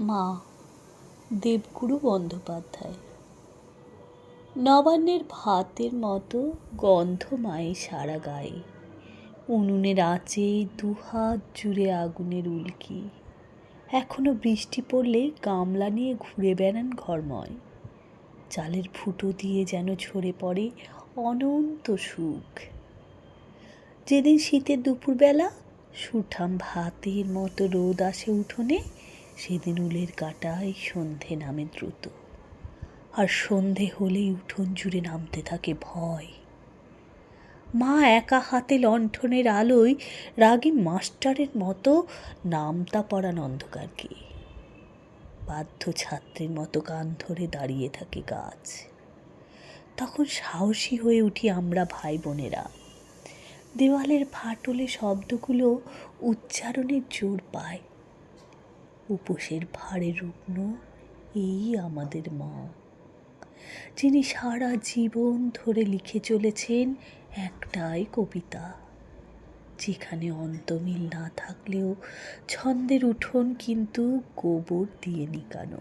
মা, দেবগুরু বন্দ্যোপাধ্যায়। নবান্নের ভাতের মতো গন্ধ মায়ে সারা গায়ে। উনুনের আঁচে দুহাত জুড়ে আগুনের উল্কি। এখনও বৃষ্টি পড়লে গামলা নিয়ে ঘুরে বেড়ান ঘরময়। চালের ফুটো দিয়ে যেন ঝরে পড়ে অনন্ত সুখ। যেদিন শীতের দুপুরবেলা সুঠাম ভাতের মতো রোদ আসে উঠোনে সেদিন উলের কাটায় সন্ধে নামে দ্রুত। আর সন্ধে হলেই উঠোন জুড়ে নামতে থাকে ভয়। মা একা হাতে লণ্ঠনের আলোয় রাগী মাস্টারের মতো নামতা পড়ান অন্ধকারকে। বাধ্য ছাত্রের মতো কান ধরে দাঁড়িয়ে থাকে গাছ। তখন সাহসী হয়ে উঠি আমরা ভাই বোনেরা দেওয়ালের ফাটলে শব্দগুলো উচ্চারণের জোর পায়। উপোসের ভারে রুগ্ন এই আমাদের মা। যিনি সারা জীবন ধরে লিখে চলেছেন একটাই কবিতা, যেখানে অন্তমিল না থাকলেও ছন্দের উঠোন কিন্তু গোবর দিয়ে নিকানো।